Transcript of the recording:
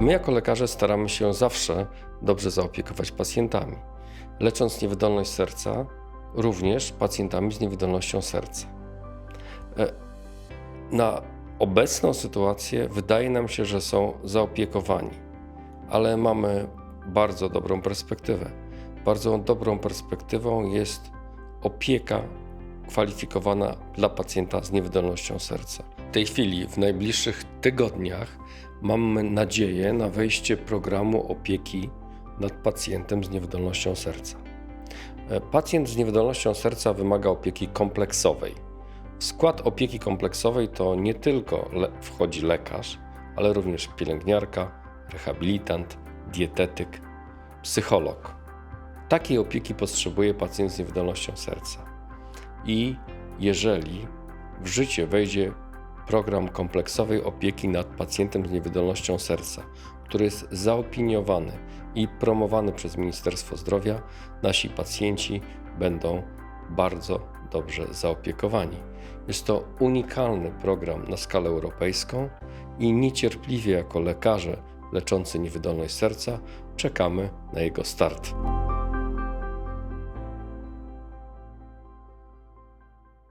My jako lekarze staramy się zawsze dobrze zaopiekować pacjentami, lecząc niewydolność serca, również pacjentami z niewydolnością serca. E, Na obecną sytuację wydaje nam się, że są zaopiekowani, ale mamy bardzo dobrą perspektywę. Bardzo dobrą perspektywą jest opieka kwalifikowana dla pacjenta z niewydolnością serca. Tej chwili, w najbliższych tygodniach, mamy nadzieję na wejście programu opieki nad pacjentem z niewydolnością serca. E, Pacjent z niewydolnością serca wymaga opieki kompleksowej. W skład opieki kompleksowej to nie tylko le- wchodzi lekarz, ale również pielęgniarka, rehabilitant, dietetyk, psycholog. Takiej opieki potrzebuje pacjent z niewydolnością serca. I jeżeli w życie wejdzie program kompleksowej opieki nad pacjentem z niewydolnością serca, który jest zaopiniowany i promowany przez Ministerstwo Zdrowia, nasi pacjenci będą bardzo dobrze zaopiekowani. Jest to unikalny program na skalę europejską i niecierpliwie jako lekarze leczący niewydolność serca czekamy na jego start.